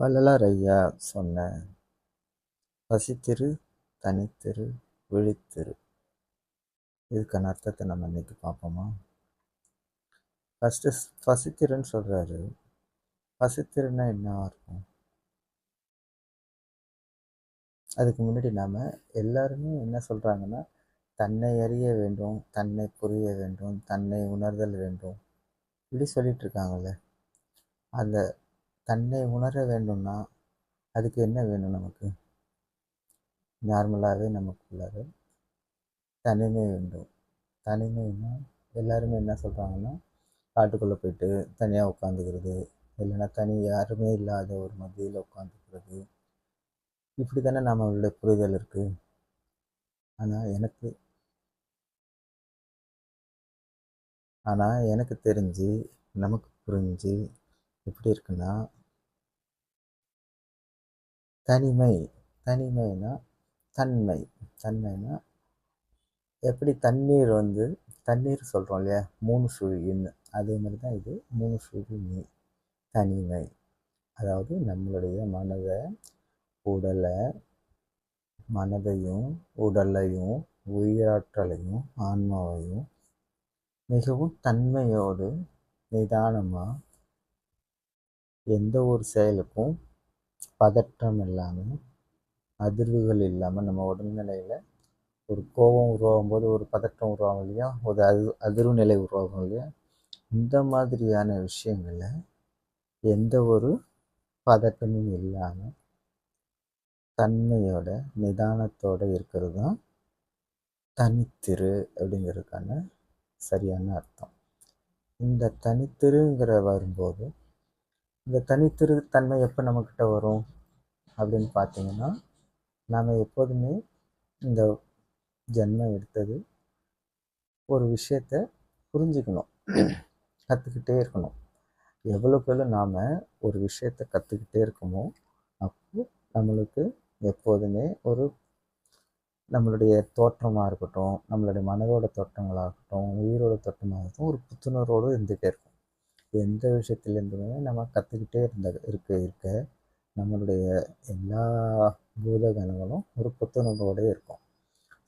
வள்ளலாரையா சொன்ன பசித்திரு தனித்திரு விழித்திரு. இதுக்கான அர்த்தத்தை நம்ம இன்னைக்கு பார்ப்போமா? ஃபஸ்ட்டு பசித்திருன்னு சொல்கிறாரு பசித்திருன்னா என்ன இருக்கும் அதுக்கு முன்னாடி நாம் எல்லாருமே என்ன சொல்கிறாங்கன்னா தன்னை அறிய வேண்டும் தன்னை புரிய வேண்டும் தன்னை உணர்தல் வேண்டும். இப்படி சொல்லிட்டு இருக்காங்கல்ல. அந்த தன்னை உணர வேண்டும்னா அதுக்கு என்ன வேணும் நமக்கு? நார்மலாகவே நமக்குள்ளார தனிமை வேண்டும். தனிமைன்னா எல்லாருமே என்ன சொல்கிறாங்கன்னா காட்டுக்குள்ளே போயிட்டு தனியாக உட்காந்துக்கிறது இல்லைன்னா தனி யாருமே இல்லாத ஒரு மத்தியில் உட்காந்துக்கிறது. இப்படி தானே நம்மளுடைய புரிதல் இருக்குது ஆனால் எனக்கு ஆனால் எனக்கு தெரிஞ்சு நமக்கு புரிஞ்சு எப்படி இருக்குன்னா தனிமை தனிமைனா தன்மை. தன்மைனா எப்படி தண்ணீர் வந்து தண்ணீர் சொல்கிறோம் இல்லையா? மூணு சுழின்னு அதே மாதிரி தான் இது மூணு சுழி நீ தனிமை. அதாவது நம்மளுடைய மனதை உடலை மனதையும் உடலையும் உயிராற்றலையும் ஆன்மாவையும் மிகவும் தன்மையோடு நிதானமாக எந்த ஒரு செயலுக்கும் பதற்றம் இல்லாமல் அதிர்வுகள் இல்லாமல் நம்ம உடல்நிலையில் ஒரு கோபம் உருவாகும் போது ஒரு பதற்றம் உருவாகும் இல்லையா? ஒரு அது அதிர்வு நிலை உருவாகும் இல்லையா? இந்த மாதிரியான விஷயங்களை எந்த ஒரு பதட்டமும் இல்லாமல் தன்மையோட நிதானத்தோட இருக்கிறது தான் தனித்திரு அப்படிங்கிறதுக்கான சரியான அர்த்தம். இந்த தனித்திருங்கிற வரும்போது இந்த தனித்திரு தன்மை எப்போ நம்மக்கிட்ட வரும் அப்படின்னு பார்த்தீங்கன்னா நாம் எப்போதுமே இந்த ஜென்மம் எடுத்தது ஒரு விஷயத்த புரிஞ்சுக்கணும் கற்றுக்கிட்டே இருக்கணும். எவ்வளோக்கு எவ்வளோ நாம் ஒரு விஷயத்த கற்றுக்கிட்டே இருக்கோமோ அப்போ நம்மளுக்கு எப்போதுமே ஒரு நம்மளுடைய தோற்றமாக இருக்கட்டும் நம்மளுடைய மனதோட தோற்றங்களாகட்டும் உயிரோட தோற்றமாக இருக்கட்டும் ஒரு புத்துணர்வோடு இருந்துகிட்டே இருக்கும். எந்த விஷயத்துலேருந்துமே நம்ம கற்றுக்கிட்டே இருந்த இருக்க இருக்க நம்மளுடைய எல்லா பூதகணங்களும் ஒரு புத்துணர்வோடு இருக்கும்.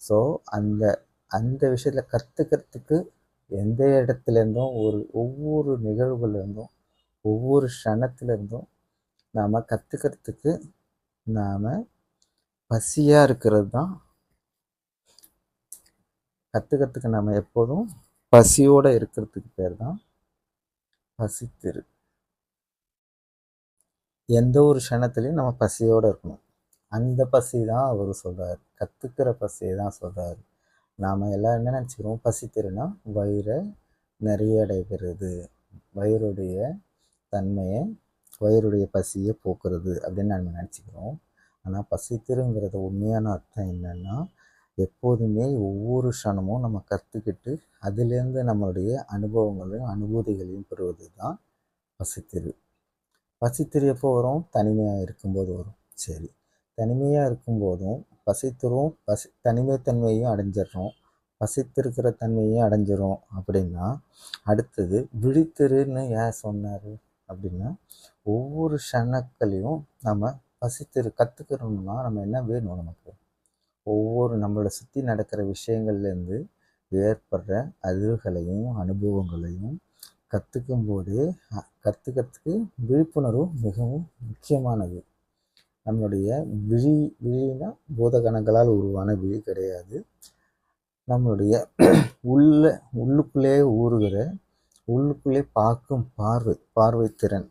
ஸோ அந்த அந்த விஷயத்தில் கற்றுக்கிறதுக்கு எந்த இடத்துலேருந்தும் ஒரு ஒவ்வொரு நிகழ்வுலேருந்தும் ஒவ்வொரு க்ஷணத்துலேருந்தும் நாம் கற்றுக்கிறதுக்கு நாம் பசியாக இருக்கிறது தான் கற்றுக்கிறதுக்கு நாம் எப்போதும் பசியோடு இருக்கிறதுக்கு பேர் தான் பசித்திரு. எந்த ஒரு க்ஷணத்துலையும் நம்ம பசியோடு இருக்கணும். அந்த பசி தான் அவர் சொல்கிறார் கற்றுக்கிற பசியை தான் சொல்கிறார் நாம் எல்லாம் என்ன நினச்சிக்கிறோம்? பசித்திருனா வயிறை நிறைய அடைகிறது. வயிறுடைய தன்மையை வயிறுடைய பசியை போக்குறது அப்படின்னு நம்ம நினச்சிக்கிறோம். ஆனால் பசித்திருங்கிறது உண்மையான அர்த்தம் என்னென்னா எப்போதுமே ஒவ்வொரு க்ஷணமும் நம்ம கற்றுக்கிட்டு அதுலேருந்து நம்மளுடைய அனுபவங்களையும் அனுபூதிகளையும் பெறுவது தான் பசித்திரு பசித்திரு எப்போ வரும்? தனிமையாக இருக்கும்போது வரும். சரி. தனிமையாக இருக்கும்போதும் பசித்திரும் பசி தனிமைத்தன்மையும் அடைஞ்சிடுறோம் பசித்திருக்கிற தன்மையும் அடைஞ்சிரும் அப்படின்னா அடுத்தது விழித்திருன்னு ஏன் சொன்னார்? அப்படின்னா ஒவ்வொரு ஷணக்களையும் நம்ம பசித்திரு கற்றுக்கிறோம்னா நம்ம என்ன வேணும் நமக்கு? ஒவ்வொரு நம்மளை சுற்றி நடக்கிற விஷயங்கள்லேருந்து ஏற்படுற அதிர்வுகளையும் அனுபவங்களையும் கற்றுக்கும் போதே கற்றுக்கிறதுக்கு விழிப்புணர்வு மிகவும் முக்கியமானது. நம்மளுடைய விழி விழினா பூதகணங்களால் உருவான விழி கிடையாது. நம்மளுடைய உள்ள உள்ளுக்குள்ளே ஊறுகிற உள்ளுக்குள்ளே பார்க்கும் பார்வை பார்வை திறன்.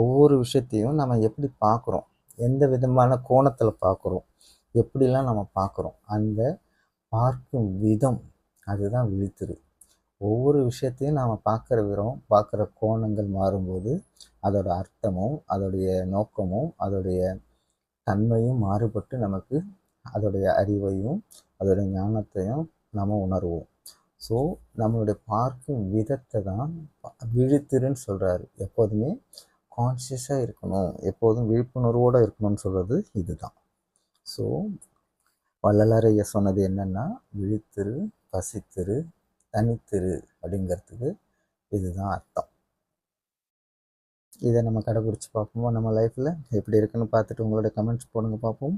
ஒவ்வொரு விஷயத்தையும் நம்ம எப்படி பார்க்குறோம்? எந்த விதமான கோணத்தில் பார்க்குறோம்? எப்படிலாம் நம்ம பார்க்குறோம்? அந்த பார்க்கும் விதம் அதுதான் விழித்திரு. ஒவ்வொரு விஷயத்தையும் நாம் பார்க்குற விதம் பார்க்குற கோணங்கள் மாறும்போது அதோட அர்த்தமும் அதோடைய நோக்கமும் அதோடைய தன்மையும் மாறுபட்டு நமக்கு அதோடைய அறிவையும் அதோடைய ஞானத்தையும் நம்ம உணர்வோம். ஸோ நம்மளுடைய பார்க்கும் விதத்தை தான் விழித்திருன்னு சொல்கிறாரு எப்போதுமே கான்ஷியஸாக இருக்கணும். எப்போதும் விழிப்புணர்வோடு இருக்கணும்னு சொல்கிறது இதுதான். ஸோ வள்ளலாரைய சொன்னது என்னென்னா விழித்திரு பசித்திரு தனித்திரு அப்படிங்கிறதுக்கு இதுதான் அர்த்தம். இதை நம்ம கடைப்பிடிச்சி பார்ப்போம்? நம்ம லைஃப்பில் எப்படி இருக்குன்னு பார்த்துட்டு உங்களோட கமெண்ட்ஸ் போடுங்க பார்ப்போம்.